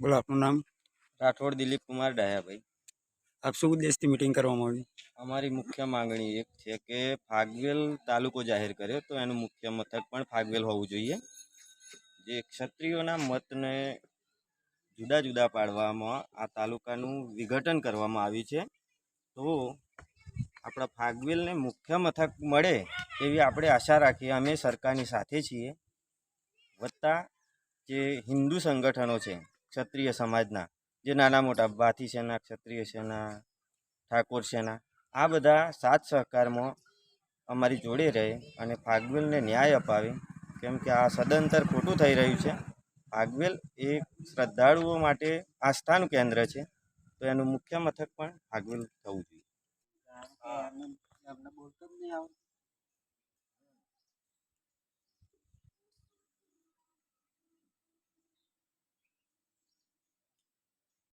બોલો આપનું નામ? રાઠોડ દિલીપ કુમાર ડાયાભાઈ. આપ શું ઉદ્દેશથી મિટિંગ કરવામાં આવી? અમારી મુખ્ય માંગણી એક છે કે ફાગવેલ તાલુકો જાહેર કર્યો તો એનું મુખ્ય મથક પણ ફાગવેલ હોવું જોઈએ. જે ક્ષત્રિયોના મતને જુદા જુદા પાડવામાં આ તાલુકાનું વિઘટન કરવામાં આવ્યું છે તો આપણા ફાગવેલને મુખ્ય મથક મળે એવી આપણે આશા રાખીએ. અમે સરકારની સાથે છીએ. વત્તા જે હિન્દુ સંગઠનો છે ક્ષત્રિય સમાજના, જે નાના મોટા ભાથી સેના, ક્ષત્રિય સેના, ઠાકોર સેના, આ બધા સાથ સહકારમાં અમારી જોડે રહે અને ફાગવેલને ન્યાય અપાવે. કેમ કે આ સદંતર ખોટું થઈ રહ્યું છે. ફાગવેલ એ શ્રદ્ધાળુઓ માટે આસ્થાનું કેન્દ્ર છે. તો એનું મુખ્ય મથક પણ ફાગવેલ થવું જોઈએ.